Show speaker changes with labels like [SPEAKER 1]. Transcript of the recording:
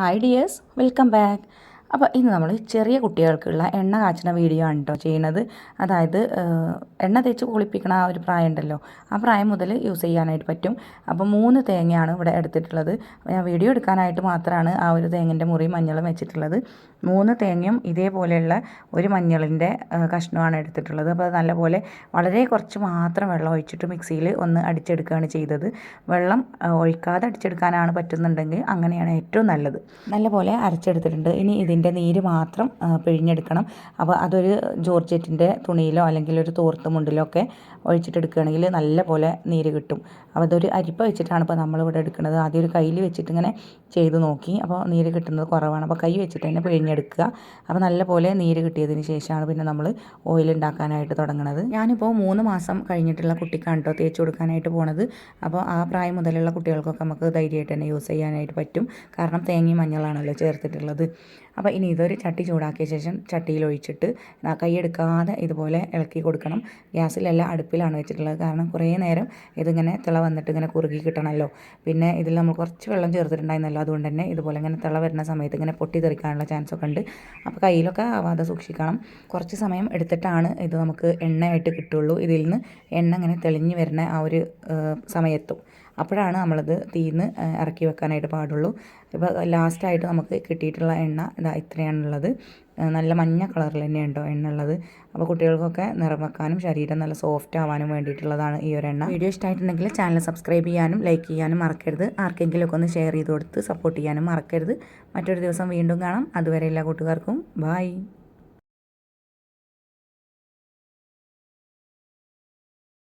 [SPEAKER 1] Hi dears welcome back അപ്പോൾ ഇന്ന് നമ്മൾ ചെറിയ കുട്ടികൾക്കുള്ള എണ്ണ കാച്ചുന്ന വീഡിയോ ആണ് കേട്ടോ ചെയ്യുന്നത്. അതായത് എണ്ണ തേച്ച് കുളിപ്പിക്കണ ആ ഒരു പ്രായം ഉണ്ടല്ലോ. ആ പ്രായം മുതൽ യൂസ് ചെയ്യാനായിട്ട് പറ്റും. അപ്പോൾ മൂന്ന് തേങ്ങയാണ് ഇവിടെ എടുത്തിട്ടുള്ളത്. ഞാൻ വീഡിയോ എടുക്കാനായിട്ട് മാത്രമാണ് ആ ഒരു തേങ്ങന്റെ മുറി മഞ്ഞളും വെച്ചിട്ടുള്ളത്. മൂന്ന് തേങ്ങയും ഇതേപോലെയുള്ള ഒരു മഞ്ഞളിന്റെ കഷ്ണമാണ് എടുത്തിട്ടുള്ളത്. അപ്പോൾ അത് നല്ലപോലെ വളരെ കുറച്ച് മാത്രം വെള്ളം ഒഴിച്ചിട്ട് മിക്സിയിൽ ഒന്ന് അടിച്ചെടുക്കുകയാണ് ചെയ്തത്. വെള്ളം ഒഴിക്കാതെ അടിച്ചെടുക്കാനാണ് പറ്റുന്നുണ്ടെങ്കിൽ അങ്ങനെയാണ് ഏറ്റവും നല്ലത്. നല്ലപോലെ അരച്ചെടുത്തിട്ടുണ്ട്. ഇനി ഇതിന്റെ നീര് മാത്രം പിഴിഞ്ഞെടുക്കണം. അപ്പോൾ അതൊരു ജോർജറ്റിന്റെ തുണിയിലോ അല്ലെങ്കിൽ ഒരു തോർത്ത് മുണ്ടിലോ ഒക്കെ ഒഴിച്ചിട്ടെടുക്കുകയാണെങ്കിൽ നല്ല പോലെ നീര് കിട്ടും. അപ്പോൾ അതൊരു അരിപ്പ വെച്ചിട്ടാണ് ഇപ്പോൾ നമ്മളിവിടെ എടുക്കുന്നത്. ആദ്യം ഒരു കയ്യിൽ വെച്ചിട്ട് ഇങ്ങനെ ചെയ്ത് നോക്കി. അപ്പോൾ നീര് കിട്ടുന്നത് കുറവാണ്. അപ്പോൾ കൈ വെച്ചിട്ട് തന്നെ പിഴിഞ്ഞെടുക്കുക. അപ്പോൾ നല്ല പോലെ നീര് കിട്ടിയതിന് ശേഷമാണ് പിന്നെ നമ്മൾ ഓയിൽ ഉണ്ടാക്കാനായിട്ട് തുടങ്ങുന്നത് ഞാനിപ്പോൾ മൂന്ന് മാസം കഴിഞ്ഞിട്ടുള്ള കുട്ടിക്കാണ് കേട്ടോ തേച്ച് കൊടുക്കാനായിട്ട് പോണത്. അപ്പോൾ ആ പ്രായം മുതലുള്ള കുട്ടികൾക്കൊക്കെ നമുക്ക് ധൈര്യമായിട്ട് തന്നെ യൂസ് ചെയ്യാനായിട്ട് പറ്റും. കാരണം തേങ്ങയും മഞ്ഞളാണല്ലോ ചേർത്തിട്ടുള്ളത്. അപ്പോൾ ഇനി ഇതൊരു ചട്ടി ചൂടാക്കിയ ശേഷം ചട്ടിയിൽ ഒഴിച്ചിട്ട് കൈയെടുക്കാതെ ഇതുപോലെ ഇളക്കി കൊടുക്കണം. ഗ്യാസിലല്ല അടുപ്പിലാണ് വെച്ചിട്ടുള്ളത്. കാരണം കുറേ നേരം ഇതിങ്ങനെ തിള വന്നിട്ട് ഇങ്ങനെ കുറുകി കിട്ടണമല്ലോ പിന്നെ ഇതിൽ നമ്മൾ കുറച്ച് വെള്ളം ചേർത്തിട്ടുണ്ടായിരുന്നല്ലോ. അതുകൊണ്ട് തന്നെ ഇതുപോലെ ഇങ്ങനെ തിള വരുന്ന സമയത്ത് ഇങ്ങനെ പൊട്ടി പൊട്ടിത്തെറിക്കാനുള്ള ചാൻസ് ഒക്കെ ഉണ്ട്. അപ്പോൾ കയ്യിലൊക്കെ ആവാതെ സൂക്ഷിക്കണം. കുറച്ച് സമയം എടുത്തിട്ടാണ് ഇത് നമുക്ക് എണ്ണയായിട്ട് കിട്ടുള്ളൂ. ഇതിൽ നിന്ന് എണ്ണ ഇങ്ങനെ തെളിഞ്ഞു വരുന്ന ആ ഒരു സമയത്തും. അപ്പോഴാണ് നമ്മളത് തീന്ന് ഇറക്കി വെക്കാനായിട്ട് പാടുള്ളൂ. ഇപ്പോൾ ലാസ്റ്റായിട്ട് നമുക്ക് കിട്ടിയിട്ടുള്ള എണ്ണ ഇതാ ഇത്രയാണുള്ളത്. നല്ല മഞ്ഞ കളറിൽ തന്നെ ഉണ്ടോ എണ്ണ ഉള്ളത് അപ്പോൾ കുട്ടികൾക്കൊക്കെ നിറം വെക്കാനും ശരീരം നല്ല സോഫ്റ്റ് ആവാനും വേണ്ടിയിട്ടുള്ളതാണ് ഈ ഒരു എണ്ണ. വീഡിയോ ഇഷ്ടമായിട്ടുണ്ടെങ്കിൽ ചാനൽ സബ്സ്ക്രൈബ് ചെയ്യാനും ലൈക്ക് ചെയ്യാനും മറക്കരുത്. ആർക്കെങ്കിലുമൊക്കെ ഒന്ന് ഷെയർ ചെയ്ത് കൊടുത്ത് സപ്പോർട്ട് ചെയ്യാനും മറക്കരുത്. മറ്റൊരു ദിവസം വീണ്ടും കാണാം. അതുവരെ എല്ലാ കൂട്ടുകാർക്കും ബായ്